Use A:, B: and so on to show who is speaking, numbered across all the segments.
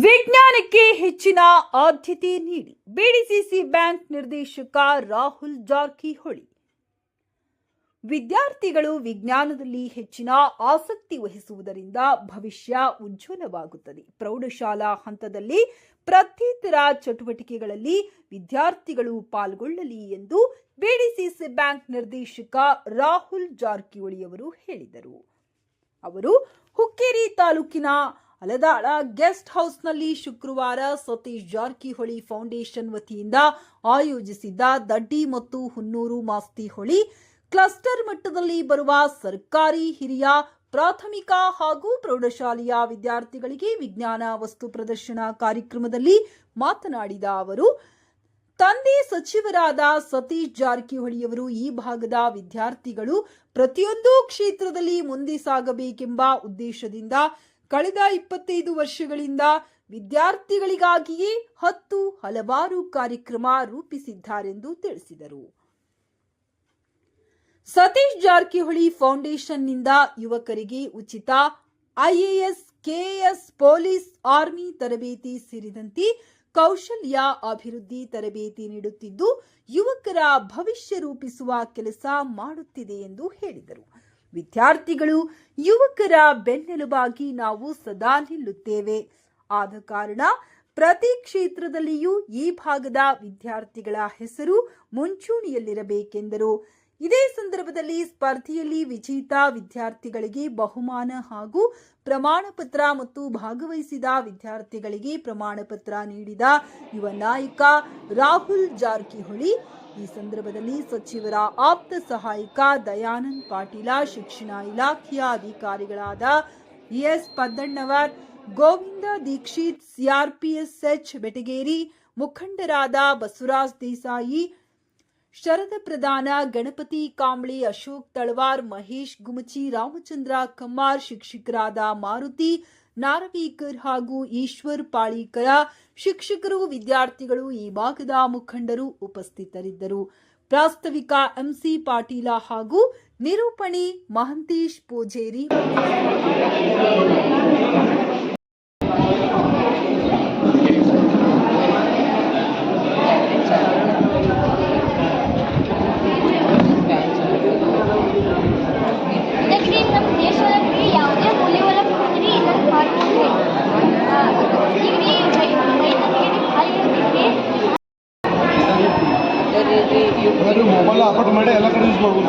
A: ವಿಜ್ಞಾನಕ್ಕೆ ಹೆಚ್ಚಿನ ಆದ್ಯತೆ ನೀಡಿ. ಬಿಡಿಸಿಸಿ ಬ್ಯಾಂಕ್ ನಿರ್ದೇಶಕ ರಾಹುಲ್ ಜಾರಕಿಹೊಳಿ. ವಿದ್ಯಾರ್ಥಿಗಳು ವಿಜ್ಞಾನದಲ್ಲಿ ಹೆಚ್ಚಿನ ಆಸಕ್ತಿ ವಹಿಸುವುದರಿಂದ ಭವಿಷ್ಯ ಉಜ್ವಲವಾಗುತ್ತದೆ. ಪ್ರೌಢಶಾಲಾ ಹಂತದಲ್ಲಿ ಪ್ರತ್ಯೇತರ ಚಟುವಟಿಕೆಗಳಲ್ಲಿ ವಿದ್ಯಾರ್ಥಿಗಳು ಪಾಲ್ಗೊಳ್ಳಲಿ ಎಂದು ಬಿಡಿಸಿಸಿ ಬ್ಯಾಂಕ್ ನಿರ್ದೇಶಕ ರಾಹುಲ್ ಜಾರಕಿಹೊಳಿ ಅವರು ಹೇಳಿದರು. ಅವರು ಹುಕ್ಕೇರಿ ತಾಲೂಕಿನ ಅಲದಾಳ ಗೆಸ್ಟ್ ಹೌಸ್ನಲ್ಲಿ ಶುಕ್ರವಾರ ಸತೀಶ್ ಜಾರಕಿಹೊಳಿ ಫೌಂಡೇಶನ್ ವತಿಯಿಂದ ಆಯೋಜಿಸಿದ್ದ ದಡ್ಡಿ ಮತ್ತು ಹುನ್ನೂರು ಮಾಸ್ತಿಹೊಳಿ ಕ್ಲಸ್ಟರ್ ಮಟ್ಟದಲ್ಲಿ ಬರುವ ಸರ್ಕಾರಿ ಹಿರಿಯ, ಪ್ರಾಥಮಿಕ ಹಾಗೂ ಪ್ರೌಢಶಾಲೆಯ ವಿದ್ಯಾರ್ಥಿಗಳಿಗೆ ವಿಜ್ಞಾನ ವಸ್ತು ಪ್ರದರ್ಶನ ಕಾರ್ಯಕ್ರಮದಲ್ಲಿ ಮಾತನಾಡಿದ ಅವರು, ತಂದೆ ಸಚಿವರಾದ ಸತೀಶ್ ಜಾರಕಿಹೊಳಿಯವರು ಈ ಭಾಗದ ವಿದ್ಯಾರ್ಥಿಗಳು ಪ್ರತಿಯೊಂದು ಕ್ಷೇತ್ರದಲ್ಲಿ ಮುಂದೆ ಸಾಗಬೇಕೆಂಬ ಉದ್ದೇಶದಿಂದ ಕಳೆದ ಇಪ್ಪತ್ತೈದು ವರ್ಷಗಳಿಂದ ವಿದ್ಯಾರ್ಥಿಗಳಿಗಾಗಿಯೇ ಹತ್ತು ಹಲವಾರು ಕಾರ್ಯಕ್ರಮ ರೂಪಿಸಿದ್ದಾರೆಂದು ತಿಳಿಸಿದರು. ಸತೀಶ್ ಜಾರಕಿಹೊಳಿ ಫೌಂಡೇಶನ್ನಿಂದ ಯುವಕರಿಗೆ ಉಚಿತ ಐಎಎಸ್ ಕೆಎಸ್ ಪೊಲೀಸ್, ಆರ್ಮಿ ತರಬೇತಿ ಸೇರಿದಂತೆ ಕೌಶಲ್ಯ ಅಭಿವೃದ್ಧಿ ತರಬೇತಿ ನೀಡುತ್ತಿದ್ದು, ಯುವಕರ ಭವಿಷ್ಯ ರೂಪಿಸುವ ಕೆಲಸ ಮಾಡುತ್ತಿದೆ ಎಂದು ಹೇಳಿದರು. ವಿದ್ಯಾರ್ಥಿಗಳು, ಯುವಕರ ಬೆನ್ನೆಲುಬಾಗಿ ನಾವು ಸದಾ ನಿಲ್ಲುತ್ತೇವೆ. ಆದ ಕಾರಣ ಪ್ರತಿ ಕ್ಷೇತ್ರದಲ್ಲಿಯೂ ಈ ಭಾಗದ ವಿದ್ಯಾರ್ಥಿಗಳ ಹೆಸರು ಮುಂಚೂಣಿಯಲ್ಲಿರಬೇಕೆಂದರು. ಇದೇ ಸಂದರ್ಭದಲ್ಲಿ ಸ್ಪರ್ಧೆಯಲ್ಲಿ ವಿಜೇತ ವಿದ್ಯಾರ್ಥಿಗಳಿಗೆ ಬಹುಮಾನ ಹಾಗೂ ಪ್ರಮಾಣ ಪತ್ರ ಮತ್ತು ಭಾಗವಹಿಸಿದ ವಿದ್ಯಾರ್ಥಿಗಳಿಗೆ ಪ್ರಮಾಣ ಪತ್ರ ನೀಡಿದ ಯುವ ನಾಯಕ ರಾಹುಲ್ ಜಾರಕಿಹೊಳಿ, ಈ ಸಂದರ್ಭದಲ್ಲಿ ಸಚಿವರ ಆಪ್ತ ಸಹಾಯಕ ದಯಾನಂದ್ ಪಾಟೀಲ, ಶಿಕ್ಷಣ ಇಲಾಖೆಯ ಅಧಿಕಾರಿಗಳಾದ ಎಸ್ ಪದ್ದಣ್ಣವರ್, ಗೋವಿಂದ ದೀಕ್ಷಿತ್ ಸಿಆರ್ಪಿಎಸ್ಎಚ್ ಬೆಟಗೇರಿ, ಮುಖಂಡರಾದ ಬಸವರಾಜ್ ದೇಸಾಯಿ ಶರದ ಪ್ರಧಾನ ಗಣಪತಿ ಕಾಂಬ್ಳಿ ಅಶೋಕ್ ತಳವಾರ್ ಮಹೇಶ್ ಗುಮಚಿ ರಾಮಚಂದ್ರ ಕಮ್ಮಾರ್ ಶಿಕ್ಷಕರಾದ ಮಾರುತಿ ನಾರವೀಕರ್ ಹಾಗೂ ಈಶ್ವರ್ ಪಾಳೀಕರ ಶಿಕ್ಷಕರು ವಿದ್ಯಾರ್ಥಿಗಳು ಈ ಭಾಗದ ಮುಖಂಡರು ಉಪಸ್ಥಿತರಿದ್ದರು. ಪ್ರಾಸ್ತಾವಿಕ ಎಂಸಿ ಪಾಟೀಲ ಹಾಗೂ ನಿರೂಪಣಿ ಮಹಂತೇಶ್ ಪೂಜೇರಿ.
B: ಅದು ಮೊಬೈಲ್ ಅಪಾರ್ಟ್ ಮಾಡಿ ಎಲ್ಲ ಕಡೆ ಯೂಸ್ ಮಾಡ್ಬೋದು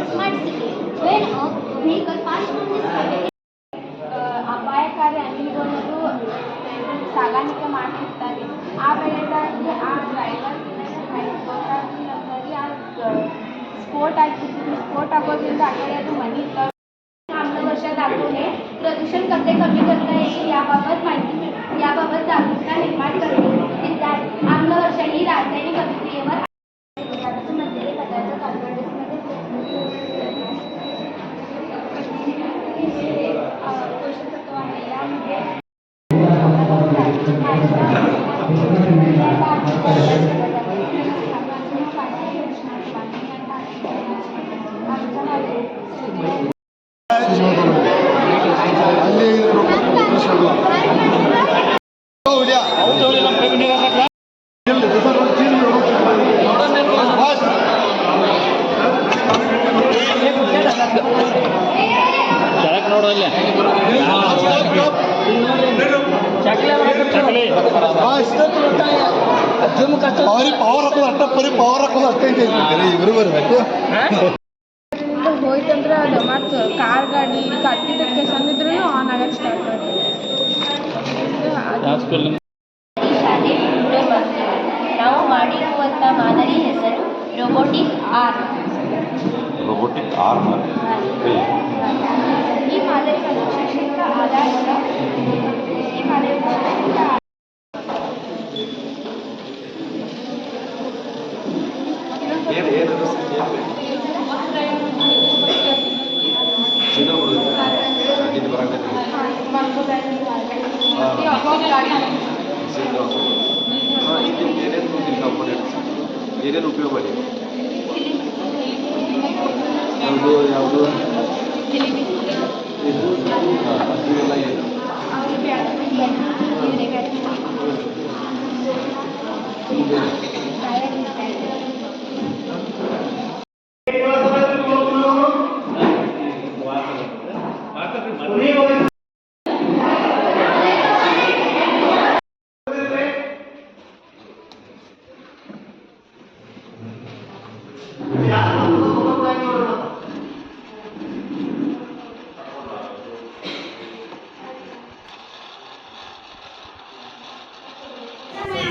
C: smart city when a vehicle pass on this highway
D: ಅಪಾಯಕಾರಿ ಅನಿಲಗಳು ಸಾಗಾಣಿಕೆ ಮಾಡ್ತಿರ್ತಾರೆ ಆ ವೇಳೆಗಾಗಿ ಆ ಡ್ರೈವರ್ ಗೊತ್ತಾಗ್ತಿಲ್ಲ ಆ ಸ್ಫೋಟ್ ಆಗ್ತಿರ್ತೀವಿ ಸ್ಫೋಟ್ ಆಗೋದ್ರಿಂದ ಆ ಕಡೆ ಅದು मनी आम्ल वर्षात दाखवणे प्रदूषण कसे कमी करता येईल याबाबत माहिती
B: ಭಾರಿ ಪವರ್ ಹಾಕೋದು ಅಟ್ಟ ಪರಿ ಪವರ್ ಹಾಕೋದು ಅಷ್ಟೇ ಇವರು ಬರಬೇಕು
D: ಹೋಯ್ತಂದ್ರೆ ಅದು ಮತ್ತು ಕಾರ್ ಗಾಡಿ ಇಲ್ಲಿ ಕಟ್ಟಿದ್ದಕ್ಕೆ ಸಂದಿದ್ರೂ ಆನ್ ಆಗಕ್ಕೆ ಸ್ಟಾರ್ಟ್
C: ನಾವು ಮಾಡಿರುವಂಥ ಮಾದರಿ ಹೆಸರು ರೋಬೋಟಿಕ್
E: ಆರ್ ರೋಬೋಟಿಕ್ ಆರ್
D: ಈ ಮಾದರಿ ಶಿಕ್ಷಕರ ಆಧಾರದ ಈ
E: ಮಾದರಿ ಇದು ಯಾವುದು ಇದು ಹಸಿರೆಲ್ಲ ಏನು
C: ಮಾತಾಡ್ರಿ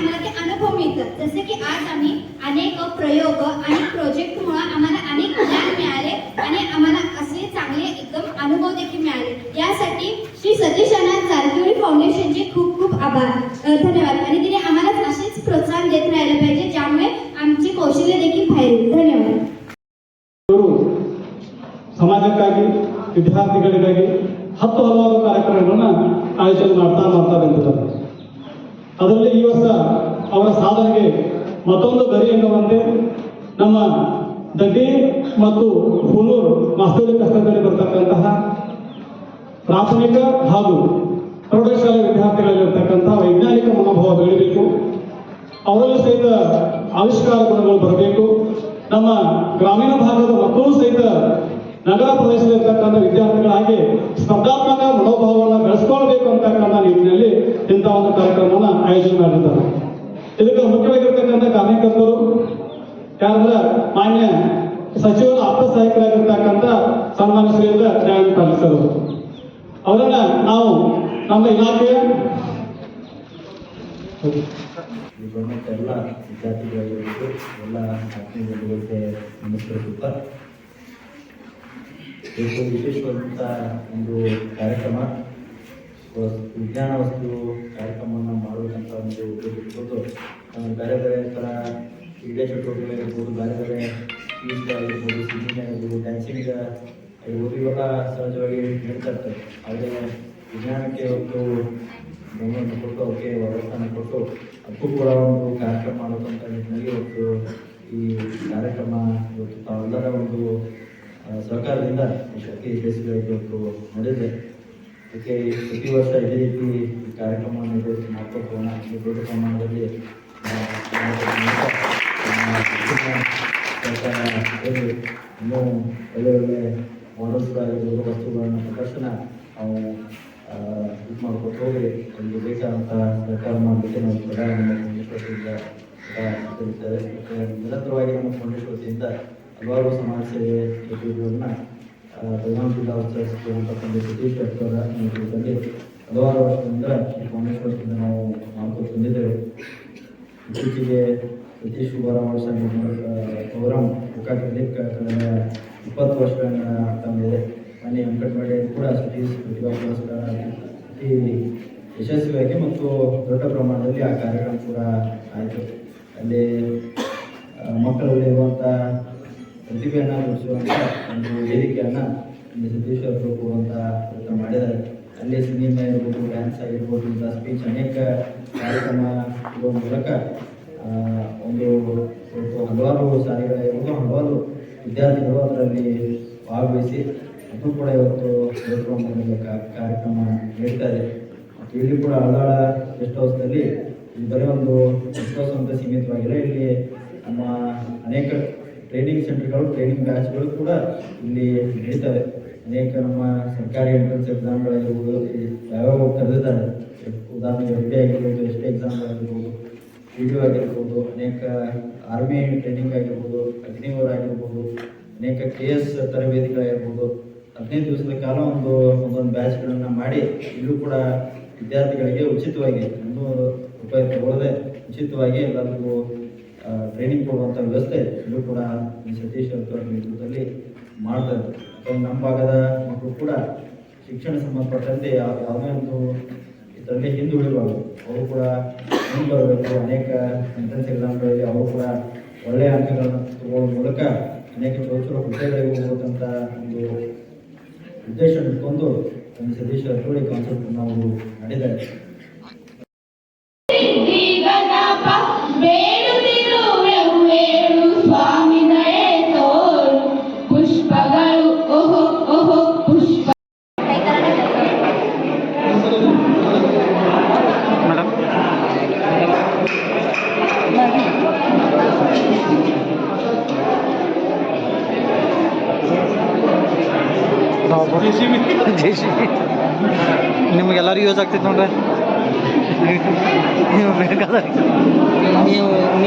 C: आम्हाला ते अनुभव मिळतात जसे की आज आम्ही अनेक प्रयोग आणि प्रोजेक्टमुळे आम्हाला अनेक ज्ञान मिळाले आणि आम्हाला असे चांगले एकदम अनुभव देखील मिळाले यासाठी श्री सतीश अनाथ जारकिहोळी फाउंडेशनचे खूप खूप आभार अ, धन्यवाद आणि तिने आम्हाला असेच प्रोत्साहन देत राहिलं पाहिजे ज्यामुळे आमची कौशल्य देखील बाहेर येईल. धन्यवाद
F: ಇವರು ಸಮಾಜಕ್ಕಾಗಿ ವಿದ್ಯಾರ್ಥಿಗಳಿಗಾಗಿ ಹತ್ತು ಹಲವಾರು ಕಾರ್ಯಕ್ರಮಗಳನ್ನ ಆಯೋಜನೆ ಮಾಡ್ತಾ ಮಾಡ್ತಾ ಬಂದಿದ್ದಾರೆ ಅದರಲ್ಲಿ ಈ ವರ್ಷ ಅವರ ಸಾಧನೆಗೆ ಮತ್ತೊಂದು ಗರಿ ಎನ್ನುವಂತೆ ನಮ್ಮ ದಗ್ಗೆ ಮತ್ತು ಹುನೂರು ವಾಸ್ತವಿಕ ಕಷ್ಟದಲ್ಲಿ ಬರ್ತಕ್ಕಂತಹ ಪ್ರಾಥಮಿಕ ಹಾಗೂ ಪ್ರೌಢಶಾಲೆ ವಿದ್ಯಾರ್ಥಿಗಳಲ್ಲಿರ್ತಕ್ಕಂತಹ ವೈಜ್ಞಾನಿಕ ಮನೋಭಾವ ಬೆಳಿಬೇಕು. ಅವರಲ್ಲೂ ಸಹಿತ ಆವಿಷ್ಕಾರ ಗುಣಗಳು ಬರಬೇಕು. ನಮ್ಮ ಗ್ರಾಮೀಣ ಭಾಗದ ಮಕ್ಕಳು ಸಹಿತ ನಗರ ಪ್ರದೇಶದಲ್ಲಿರ್ತಕ್ಕಂಥ ವಿದ್ಯಾರ್ಥಿಗಳಾಗಿ ಸ್ಪರ್ಧಾತ್ಮಕ ಮನೋಭಾವವನ್ನು ಬೆಳೆಸ್ಕೊಳ್ಬೇಕು ಅಂತಕ್ಕಂಥ ನಿಟ್ಟಿನಲ್ಲಿ ಇಂಥ ಒಂದು ಕಾರ್ಯಕ್ರಮವನ್ನು ಆಯೋಜನೆ ಮಾಡಿದ್ದಾರೆ. ಇದಕ್ಕೆ ಮುಖ್ಯವಾಗಿರ್ತಕ್ಕಂಥ ಕಾರ್ಯಕರ್ತರು ಯಾರಂದ್ರೆ ಮಾನ್ಯ ಸಚಿವರ ಆಪ್ತ ಸಹಾಯಕರಾಗಿರ್ತಕ್ಕಂಥ ಸನ್ಮಾನ ಶ್ರೀಯುತ ನ್ಯಾಯ ಪಾಲಿಸರು ಸರ್ ಅವರನ್ನ ನಾವು ನಮ್ಮ
G: ಬಂದಂಥ ಎಲ್ಲ ವಿದ್ಯಾರ್ಥಿಗಳಿಗೂ, ಎಲ್ಲ ಆತ್ಮೀಯ ಇವತ್ತು ವಿಶೇಷವಾದಂಥ ಒಂದು ಕಾರ್ಯಕ್ರಮ. ವಿಜ್ಞಾನ ವಸ್ತು ಕಾರ್ಯಕ್ರಮವನ್ನು ಮಾಡಬೇಕಂತ ಒಂದು ಉದ್ಯೋಗ ಇರ್ಬೋದು ಬೇರೆ ಬೇರೆ ಥರ ಕ್ರೀಡೆ ಚಟುವಟಿಕೆಗಳಿರ್ಬೋದು ಬೇರೆ ಬೇರೆ ಈಜ್ ಆಗಿರ್ಬೋದು ಸಿಂಗಿಂಗ್ ಆಗಿರ್ಬೋದು ಡ್ಯಾನ್ಸಿಂಗ್ ಆಗಿರ್ಬೋದು ಇವೆಲ್ಲ ಸಹಜವಾಗಿ ನಡೀತಾ ಇರ್ತವೆ ಆದರೆ ವಿಜ್ಞಾನಕ್ಕೆ ಒಂದು ಗಮನವನ್ನು ಕೊಟ್ಟು, ಅವಕ್ಕೆ ವ್ಯವಸ್ಥಾನ ಕೊಟ್ಟು, ಅದಕ್ಕೂ ಕೂಡ ಒಂದು ಕಾರ್ಯಕ್ರಮ ಮಾಡೋದಂತ ನಿಟ್ಟಿನಲ್ಲಿ ಒಂದು ಈ ಕಾರ್ಯಕ್ರಮ ಇವತ್ತು ತಾವೆಲ್ಲರ ಒಂದು ಆ, ಶಕ್ತಿ ಯಶಸ್ವಿ ಯಶಸ್ವಿಯಾಗಿ ಇವತ್ತು ನಡೆದಿದೆ ಅದಕ್ಕೆ ಪ್ರತಿ ವರ್ಷ ಇದೇ ರೀತಿ ಕಾರ್ಯಕ್ರಮವನ್ನು ಹೋಗೋಣ. ಈ ದೊಡ್ಡ ಪ್ರಮಾಣದಲ್ಲಿ ಇನ್ನೂ ಒಳ್ಳೆ ಒಳ್ಳೆ ಮಾಡೆಲ್ಸ್ಗಳಾಗಿರ್ಬೋದು ವಸ್ತುಗಳನ್ನು ಪ್ರದರ್ಶನ ನಾವು ಇದು ಮಾಡ್ಕೊಂಡು ಹೋಗಿ ಒಂದು ಬೇಕಾದಂಥ ಸರ್ಕಾರ ಮಾಡಲಿಕ್ಕೆ ನಾವು ಪ್ರಧಾನ ನಮ್ಮ ಫೌಂಡೇಶ್ವರದಿಂದ ತಿಳಿಸ್ತಾರೆ ನಿರಂತರವಾಗಿ ನಮ್ಮ ವತಿಯಿಂದ ಹಲವಾರು ಸಮಾಜ ಸೇವೆ ಚಟುವಟಿಕೆಗಳನ್ನ ಬೆಳಗಾವಿ ಜಿಲ್ಲಾ ಉತ್ಸವ ಸಚಿವರಂತಕ್ಕಂಥ ಸತೀಶ್ ಅವರ ನೇತೃತ್ವದಲ್ಲಿ ಹಲವಾರು ವರ್ಷದಿಂದ ಈ ವತಿಯಿಂದ ನಾವು ಮಾಡ್ಕೊಂಡು ಬಂದಿದ್ದೇವೆ. ಇತ್ತೀಚೆಗೆ ಸತೀಶ್ ಶಿವರಾಮ ಪ್ರೋಗ್ರಾಮ್ ಮುಖಾಂತರದಲ್ಲಿ ಕಳೆದ ಇಪ್ಪತ್ತು ವರ್ಷಗಳನ್ನ ಆಗ್ತಾ ಬಂದಿದೆ. ಮನೆ ವೆಂಕಟಮಡೆ ಕೂಡ ಸತೀಶ್ ಪ್ರತಿಭಾ ಪುರಸ್ಕಾರ ಅತಿ ಯಶಸ್ವಿಯಾಗಿ ಮತ್ತು ದೊಡ್ಡ ಪ್ರಮಾಣದಲ್ಲಿ ಆ ಕಾರ್ಯಕ್ರಮ ಕೂಡ ಆಯಿತು. ಅಲ್ಲಿ ಮಕ್ಕಳಲ್ಲಿರುವಂಥ ಪ್ರತಿಭೆಯನ್ನು ಗುರುತಿಸುವಂಥ ಒಂದು ವೇದಿಕೆಯನ್ನು ಸತೀಶ್ ಅವರು ಕೆಲಸ ಮಾಡಿದ್ದಾರೆ. ಅಲ್ಲಿ ಸಿನಿಮಾ ಇರ್ಬೋದು ಡ್ಯಾನ್ಸ್ ಆಗಿರ್ಬೋದು, ಇಂಥ ಸ್ಪೀಚ್ ಅನೇಕ ಕಾರ್ಯಕ್ರಮ ಇರುವ ಮೂಲಕ ಒಂದು ಹಲವಾರು ಶಾಲೆಗಳಿರ್ಬೋದು ಹಲವಾರು ವಿದ್ಯಾರ್ಥಿಗಳು ಅದರಲ್ಲಿ ಭಾಗವಹಿಸಿ ಅದು ಕೂಡ ಇವತ್ತು ಕಾರ್ಯಕ್ರಮ ನೀಡ್ತಾ ಇದೆ. ಮತ್ತು ಇಲ್ಲಿ ಕೂಡ ಹಳ್ಳಾಳ ಗೆಸ್ಟ್ ಹೌಸ್ನಲ್ಲಿ ಬರೀ ಒಂದು ಗೆಸ್ಟ್ ಹೌಸ್ ಅಂತ ಸೀಮಿತವಾಗಿಲ್ಲ, ಇಲ್ಲಿ ನಮ್ಮ ಅನೇಕ ಟ್ರೈನಿಂಗ್ ಸೆಂಟರ್ಗಳು ಟ್ರೈನಿಂಗ್ ಬ್ಯಾಚ್ಗಳು ಕೂಡ ಇಲ್ಲಿ ನಡೀತವೆ. ಅನೇಕ ನಮ್ಮ ಸರ್ಕಾರಿ ಎಂಟ್ರೆನ್ಸ್ ಎಕ್ಸಾಮ್ಗಳಾಗಿರ್ಬೋದು ಯಾವ್ಯಾವ ಕರೆದಿದ್ದಾರೆ. ಉದಾಹರಣೆಗೆ ಎಂ ಬಿ ಆಗಿರ್ಬೋದು, ಎಸ್ ಟಿ ಎಕ್ಸಾಮ್ಗಳಾಗಿರ್ಬೋದು ಪಿ ಡಿ ಆಗಿರ್ಬೋದು, ಅನೇಕ ಆರ್ಮಿ ಟ್ರೈನಿಂಗ್ ಆಗಿರ್ಬೋದು ಅಗ್ನಿವರ್ ಆಗಿರ್ಬೋದು, ಅನೇಕ ಕೆ ಎಸ್ ತರಬೇತಿಗಳಾಗಿರ್ಬೋದು. ಹದಿನೈದು ದಿವಸದ ಕಾಲ ಒಂದು, ಒಂದೊಂದು ಬ್ಯಾಚ್ಗಳನ್ನು ಮಾಡಿ ಇಲ್ಲೂ ಕೂಡ ವಿದ್ಯಾರ್ಥಿಗಳಿಗೆ ಉಚಿತವಾಗಿ ಒಂದು ರೂಪಾಯಿ ತಗೊಳ್ಳದೆ ಉಚಿತವಾಗಿ ಎಲ್ಲರಿಗೂ ಟ್ರೈನಿಂಗ್ ಕೊಡುವಂಥ ವ್ಯವಸ್ಥೆ ಇದು. ಕೂಡ ಸತೀಶ್ ಅವರ ನೇತೃತ್ವದಲ್ಲಿ ಮಾಡ್ತಾರೆ ಯಾಕಂದ್ರೆ ನಮ್ಮ ಭಾಗದ ಮಕ್ಕಳು ಕೂಡ ಶಿಕ್ಷಣ ಸಂಬಂಧಪಟ್ಟಂತೆ ಯಾವ ಯಾವುದೇ ಒಂದು ಇದರಲ್ಲಿ ಹಿಂದುಳಿಬಾರ್ದು ಅವರು ಕೂಡ ಮುಂದೆ ಬರಬೇಕು ಅನೇಕ ಎಂಟ್ರೆನ್ಸ್ ಎಕ್ಸಾಮ್ಗಳಲ್ಲಿ ಅವರು ಕೂಡ ಒಳ್ಳೆಯ ಅಂಕಗಳನ್ನು ತಗೊಳ್ಳೋ ಮೂಲಕ ಅನೇಕ ಚಲೋ ಹುದ್ದೆಗಳಿಗೆ ಹೋಗುವಂಥ ಒಂದು ಉದ್ದೇಶ ಇಟ್ಕೊಂಡು ನಮ್ಮ ಸತೀಶ್ ಹತ್ತೋಳಿ ಕಾನ್ಸೆಪ್ಟ್ ನಾವು ಮಾಡಿದ್ದಾರೆ
H: ಯೂಸ್ ಆಗ್ತೈತೆ ನೋಡ್ರಿ. ನೀವು ಬೇಕಾದ ನೀವು